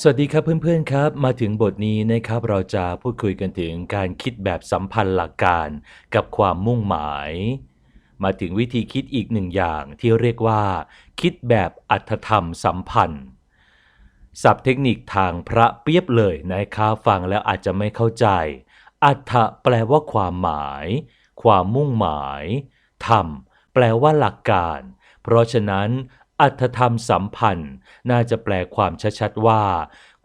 สวัสดีครับเพื่อนๆครับ มาถึงบทนี้นะครับเราจะพูดคุยกันถึงการคิดแบบสัมพันธ์หลักการกับความมุ่งหมาย มาถึงวิธีคิดอีกหนึ่งอย่างที่เรียกว่า คิดแบบอัตธรรมสัมพันธ์ศัพท์เทคนิคทางพระเปียบเลยนะครับฟังแล้วอาจจะไม่เข้าใจ อัตถแปลว่าความหมาย ความมุ่งหมายธรรมแปลว่าหลักการ เพราะฉะนั้น อัตธรรมสัมพันธ์ น่าจะแปลความชัดๆว่า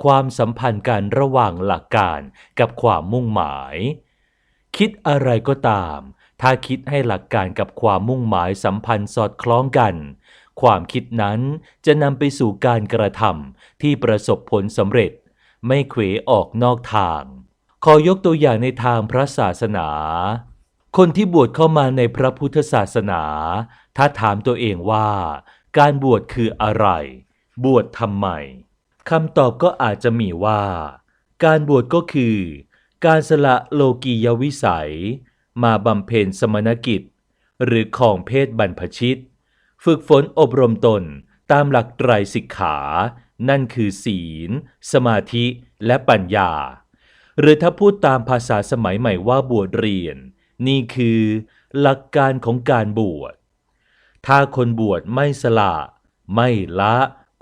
ความสัมพันธ์กันระหว่างหลักการกับความมุ่งหมาย คิดอะไรก็ตาม ถ้าคิดให้หลักการกับความมุ่งหมายสัมพันธ์สอดคล้องกัน ความคิดนั้นจะนำไปสู่การกระทำที่ประสบผลสำเร็จ ไม่เขวออกนอกทาง ขอยกตัวอย่างในทางพระศาสนา คนที่บวชเข้ามาในพระพุทธศาสนา ถ้าถามตัวเองว่า การบวชคืออะไร บวชทำไมคำตอบก็อาจจะมีว่า การบวชก็คือ การสละโลกียวิสัย มาบำเพ็ญสมณกิจ หรือของเพศบรรพชิต ฝึกฝนอบรมตนตามหลักไตรสิกขา นั่นคือศีล สมาธิและปัญญา หรือถ้าพูดตามภาษาสมัยใหม่ว่าบวชเรียน นี่คือ หลักการของการบวช ถ้าคนบวชไม่สละ ไม่ละ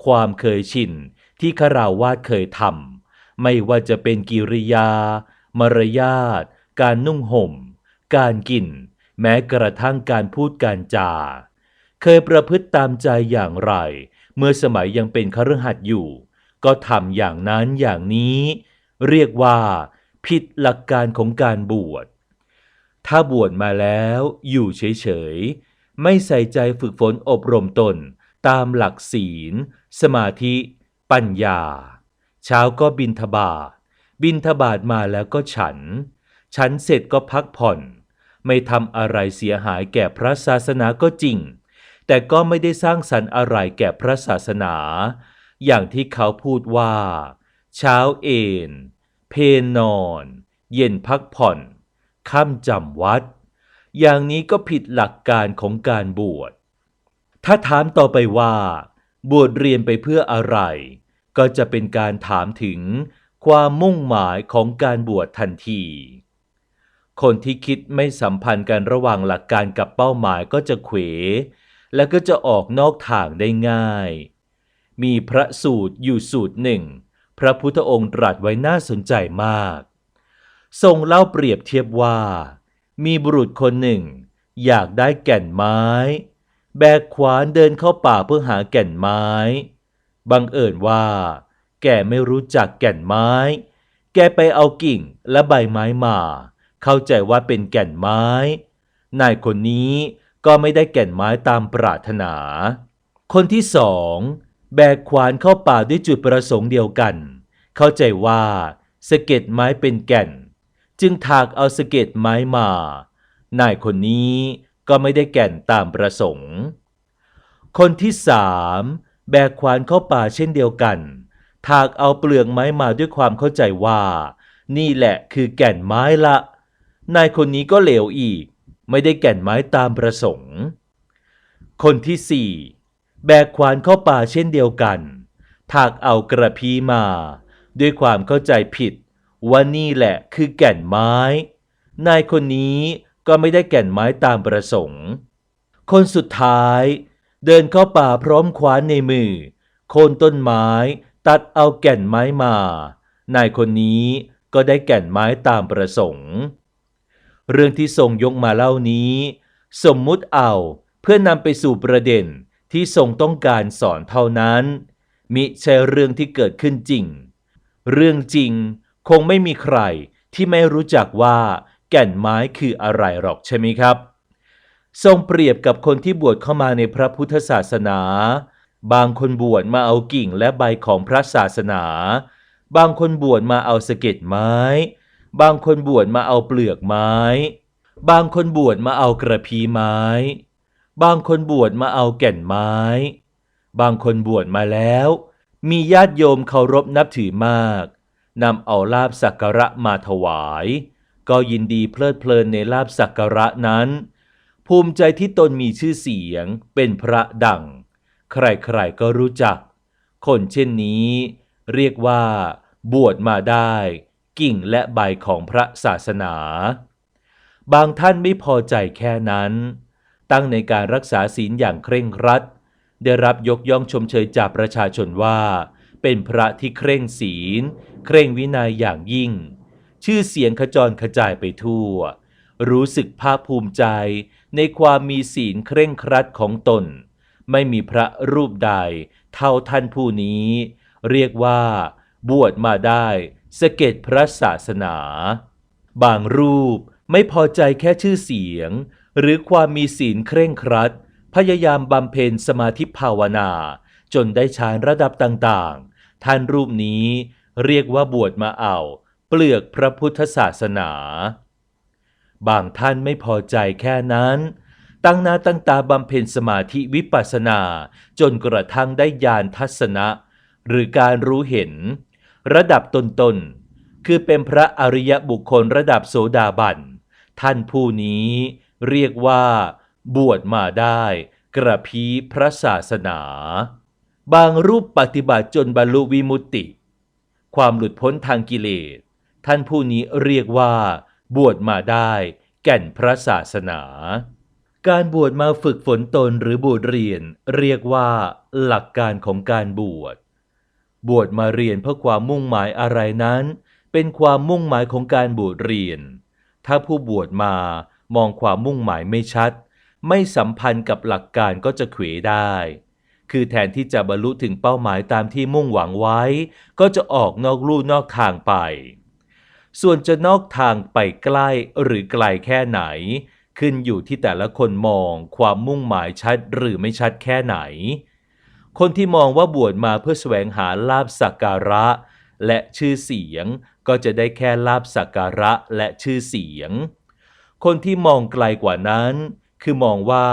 ความเคยชินที่ขราวาสเคยทำไม่ว่าจะเป็นกิริยา มารยาท การนุ่งห่ม การกิน แม้กระทั่งการพูดการจา เคยประพฤติตามใจอย่างไร เมื่อสมัยยังเป็นคฤหัสถ์อยู่ ก็ทำอย่างนั้นอย่างนี้ เรียกว่า ผิดหลักการของการบวช ถ้าบวชมาแล้วอยู่เฉยๆ ไม่ใส่ใจฝึกฝนอบรมตน ตามหลักศีล สมาธิ ปัญญา เช้าก็บินทบาทบินทบาทมาแล้วก็ฉัน ฉันเสร็จก็พักผ่อน ไม่ทำอะไรเสียหายแก่พระศาสนาก็จริง แต่ก็ไม่ได้สร้างสรรค์อะไรแก่พระศาสนา อย่างที่เขาพูดว่า เช้าเอนเพนนอน เย็นพักผ่อน ค่ำจำวัด อย่างนี้ก็ผิดหลักการของการบวช ถ้าถามต่อไปว่า บวชเรียนไปเพื่ออะไร ก็จะเป็นการถามถึงความมุ่งหมายของการบวชทันที คนที่คิดไม่สัมพันธ์กันระหว่างหลักการกับเป้าหมายก็จะเขว และก็จะออกนอกทางได้ง่าย มีพระสูตรอยู่สูตรหนึ่ง พระพุทธองค์ตรัสไว้น่าสนใจมาก ทรงเล่าเปรียบเทียบว่า มีบุรุษคนหนึ่ง อยากได้แก่นไม้ แบกขวานเดินเข้าป่าเพื่อหาแก่นไม้ บังเอิญว่า แกไม่รู้จักแก่นไม้ แกไปเอากิ่งและใบไม้มา เข้าใจว่าเป็นแก่นไม้ นายคนนี้ก็ไม่ได้แก่นไม้ตามปรารถนา คนที่สองแบกขวานเข้าป่าด้วยจุดประสงค์เดียวกัน เข้าใจว่าสะเก็ดไม้เป็นแก่น จึงถากเอาสะเก็ดไม้มา นายคนนี้ก็ไม่ได้แก่นตามประสงค์ คนที่สามแบกขวานเข้าป่าเช่นเดียวกัน ถากเอาเปลือกไม้มาด้วยความเข้าใจว่า นี่แหละคือแก่นไม้ละ นายคนนี้ก็เหลวอีก ไม่ได้แก่นไม้ตามประสงค์ คนที่สี่แบกขวานเข้าป่าเช่นเดียวกัน ถากเอากระพีมา ด้วยความเข้าใจผิด ว่านี่แหละคือแก่นไม้ นายคนนี้ก็ไม่ได้แก่นไม้ตามประสงค์ คนสุดท้าย เดินเข้าป่าพร้อมขวานในมือ โคนต้นไม้ตัดเอาแก่นไม้มา นายคนนี้ก็ได้แก่นไม้ตามประสงค์ เรื่องที่ทรงยกมาเล่านี้ สมมุติเอาเพื่อนำไปสู่ประเด็นที่ทรงต้องการสอนเท่านั้น มิใช่เรื่องที่เกิดขึ้นจริง เรื่องจริง คงไม่มีใครที่ไม่รู้จักว่าแก่นไม้คืออะไรหรอกใช่ไหมครับ ทรงเปรียบกับคนที่บวชเข้ามาในพระพุทธศาสนา บางคนบวชมาเอากิ่งและใบของพระศาสนา บางคนบวชมาเอาสะเก็ดไม้ บางคนบวชมาเอาเปลือกไม้ บางคนบวชมาเอากระพีไม้ บางคนบวชมาเอาแก่นไม้ บางคนบวชมาแล้ว มีญาติโยมเคารพนับถือมาก นำเอาลาบสักการะมาถวาย ก็ยินดีเพลิดเพลินในลาบสักการะนั้น ภูมิใจที่ตนมีชื่อเสียงเป็นพระดัง ใครๆก็รู้จัก คนเช่นนี้ เรียกว่าบวชมาได้ กิ่งและใบของพระศาสนา บางท่านไม่พอใจแค่นั้น ตั้งในการรักษาศีลอย่างเคร่งครัด ได้รับยกย่องชมเชยจากประชาชนว่า เป็นพระที่เคร่งศีล เคร่งวินัยอย่างยิ่ง ชื่อเสียงขจรขจายไปทั่ว รู้สึกภาคภูมิใจในความมีศีลเคร่งครัดของตน ไม่มีพระรูปใดเท่าท่านผู้นี้ เรียกว่าบวชมาได้สะเก็ดพระศาสนา บางรูปไม่พอใจแค่ชื่อเสียง หรือความมีศีลเคร่งครัด พยายามบำเพ็ญสมาธิภาวนา จนได้ฌานระดับต่าง ท่านรูปนี้เรียกว่าบวชมาเอา เปลือกพระพุทธศาสนา บางท่านไม่พอใจแค่นั้น ตั้งหน้าตั้งตาบำเพ็ญสมาธิวิปัสสนา จนกระทั่งได้ญาณทัศนะ หรือการรู้เห็น ระดับต้นๆคือเป็นพระอริยบุคคลระดับโสดาบัน ท่านผู้นี้เรียกว่า บวชมาได้ กระพีพระศาสนา บางรูปปฏิบัติจนบรรลุวิมุตติ ความหลุดพ้นทางกิเลส ท่านผู้นี้เรียกว่า บวชมาได้แก่นพระศาสนา การบวชมาฝึกฝนตนหรือบวชเรียนเรียกว่าหลักการของการบวช บวชมาเรียนเพื่อความมุ่งหมายอะไรนั้น เป็นความมุ่งหมายของการบวชเรียน ถ้าผู้บวชมามองความมุ่งหมายไม่ชัด ไม่สัมพันธ์กับหลักการก็จะเขวได้ คือแทนที่จะบรรลุถึงเป้าหมายตามที่มุ่งหวังไว้ ก็จะออกนอกลู่นอกทางไป ส่วนจะนอกทางไปใกล้หรือไกลแค่ไหน ขึ้นอยู่ที่แต่ละคนมองความมุ่งหมายชัดหรือไม่ชัดแค่ไหน คนที่มองว่าบวชมาเพื่อแสวงหาลาบสักการะ และชื่อเสียงก็จะได้แค่ลาบสักการะและชื่อเสียง คนที่มองไกลกว่านั้น คือมองว่า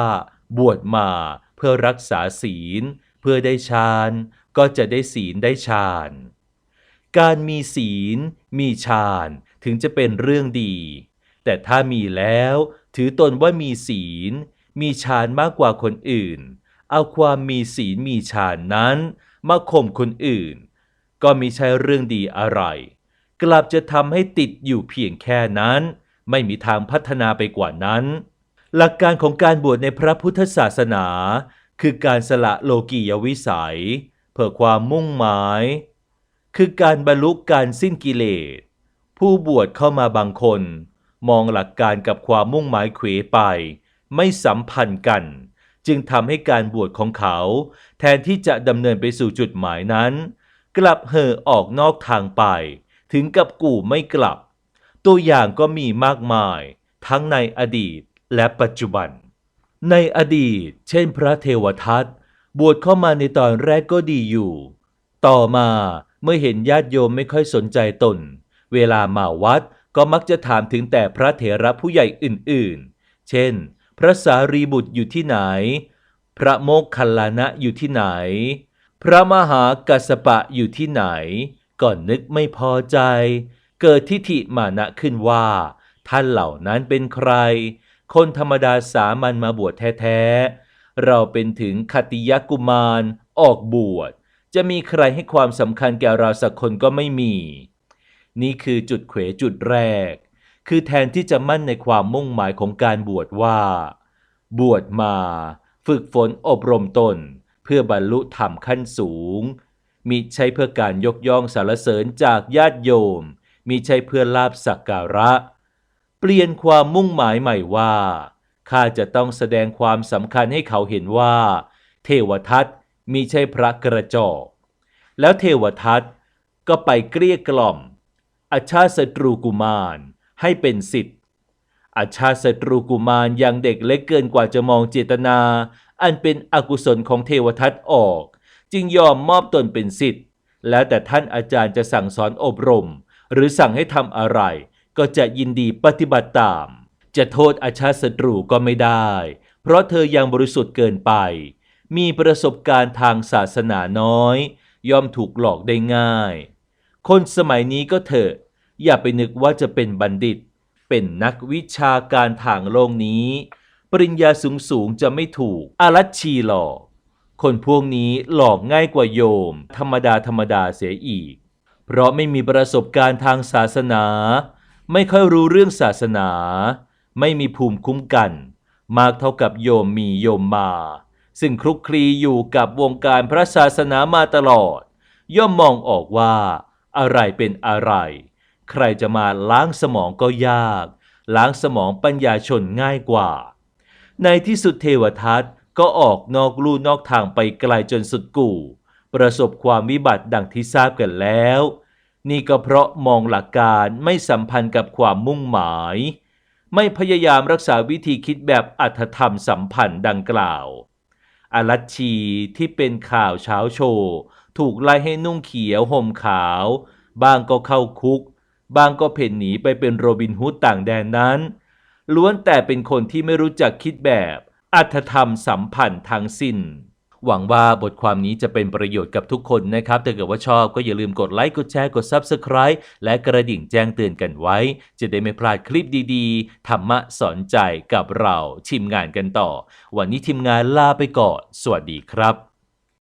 บวชมา เพื่อรักษาศีล เพื่อได้ฌาน ก็จะได้ศีลได้ฌาน การมีศีล มีฌานถึงจะเป็นเรื่องดี แต่ถ้ามีแล้ว ถือตนว่ามีศีล มีฌานมากกว่าคนอื่น เอาความมีศีลมีฌานนั้นมาข่มคนอื่น ก็มิใช่เรื่องดีอะไร กลับจะทำให้ติดอยู่เพียงแค่นั้น ไม่มีทางพัฒนาไปกว่านั้น หลักการของการบวชในพระพุทธศาสนา คือการสละโลกียวิสัย เพื่อความมุ่งหมาย คือการบรรลุการสิ้นกิเลส ผู้บวชเข้ามาบางคน มองหลักการกับความมุ่งหมายเขวไป ไม่สัมพันธ์กัน จึงทำให้การบวชของเขา แทนที่จะดำเนินไปสู่จุดหมายนั้น กลับเห่อออกนอกทางไป ถึงกับกู่ไม่กลับ ตัวอย่างก็มีมากมาย ทั้งในอดีต และปัจจุบัน ในอดีต เช่นพระเทวทัตบวชเข้ามาในตอนแรกก็ดีอยู่ ต่อมาเมื่อเห็นญาติโยมไม่ค่อยสนใจตน เวลามาวัดก็มักจะถามถึงแต่พระเถระผู้ใหญ่อื่นๆ เช่น พระสารีบุตรอยู่ที่ไหน พระโมคคัลลานะอยู่ที่ไหน พระมหากัสสปะอยู่ที่ไหน ก่อนนึกไม่พอใจ เกิดทิฏฐิมานะขึ้นว่า ท่านเหล่านั้นเป็นใคร คนธรรมดาสามัญมาบวชแท้ๆ เราเป็นถึงคติยกุมาร ออกบวช จะมีใครให้ความสำคัญแก่เราสักคนก็ไม่มี นี่คือจุดเขวจุดแรก คือแทนที่จะมั่นในความมุ่งหมายของการบวชว่า บวชมา ฝึกฝนอบรมตน เพื่อบรรลุธรรมขั้นสูง มิใช่เพื่อการยกย่องสรรเสริญจากญาติโยม มิใช่เพื่อลาบสักการะ เปลี่ยนความมุ่งหมายใหม่ว่าข้าจะต้องแสดงความสำคัญให้เขาเห็นว่า เทวทัตมิใช่พระกระจอกแล้วเทวทัตก็ไปเกลี้ยกล่อมอาชาศัตรูกุมารให้เป็นสิทธิ์อาชาศัตรูกุมารยังเด็กเล็กเกินกว่าจะมองเจตนา อันเป็นอกุศลของเทวทัตออก จึงยอมมอบตนเป็นสิทธิ์ แล้วแต่ท่านอาจารย์จะสั่งสอนอบรม หรือสั่งให้ทำอะไร ก็จะยินดีปฏิบัติตาม จะโทษอาชาติศัตรูก็ไม่ได้ เพราะเธอยังบริสุทธิ์เกินไป มีประสบการณ์ทางศาสนาน้อย ย่อมถูกหลอกได้ง่าย คนสมัยนี้ก็เถอะ อย่าไปนึกว่าจะเป็นบัณฑิต เป็นนักวิชาการทางโลกนี้ ปริญญาสูงสูงจะไม่ถูกอารัชชีหลอก คนพวกนี้หลอกง่ายกว่าโยม ธรรมดาธรรมดาเสียอีก เพราะไม่มีประสบการณ์ทางศาสนา ไม่ค่อยรู้เรื่องศาสนา ไม่มีภูมิคุ้มกัน มากเท่ากับโยมมีโยมมา ซึ่งคลุกคลีอยู่กับวงการพระศาสนามาตลอด ย่อมมองออกว่า อะไรเป็นอะไร ใครจะมาล้างสมองก็ยาก ล้างสมองปัญญาชนง่ายกว่า ในที่สุดเทวทัตก็ออกนอกลู่นอกทางไปไกลจนสุดกู่ ประสบความวิบัติดังที่ทราบกันแล้ว นี่ก็เพราะมองหลักการไม่สัมพันธ์กับความมุ่งหมาย ไม่พยายามรักษาวิธีคิดแบบอัตธรรมสัมพันธ์ดังกล่าวอลัชชีที่เป็นข่าวเช้าโชว์ถูกไล่ให้นุ่งเขียวห่มขาว บางก็เข้าคุก บางก็เพ่นหนีไปเป็นโรบินฮูดต่างแดนนั้น ล้วนแต่เป็นคนที่ไม่รู้จักคิดแบบอัตธรรมสัมพันธ์ทั้งสิ้น หวังว่าบทความนี้จะเป็นประโยชน์กับทุกคนนะครับ ถ้าเกิดว่าชอบก็อย่าลืมกดไลค์ กดแชร์ กด Subscribe และกระดิ่งแจ้งเตือนกันไว้ จะได้ไม่พลาดคลิปดีๆ ธรรมะสอนใจกับเราทีมงานกันต่อ วันนี้ทีมงานลาไปก่อน สวัสดีครับ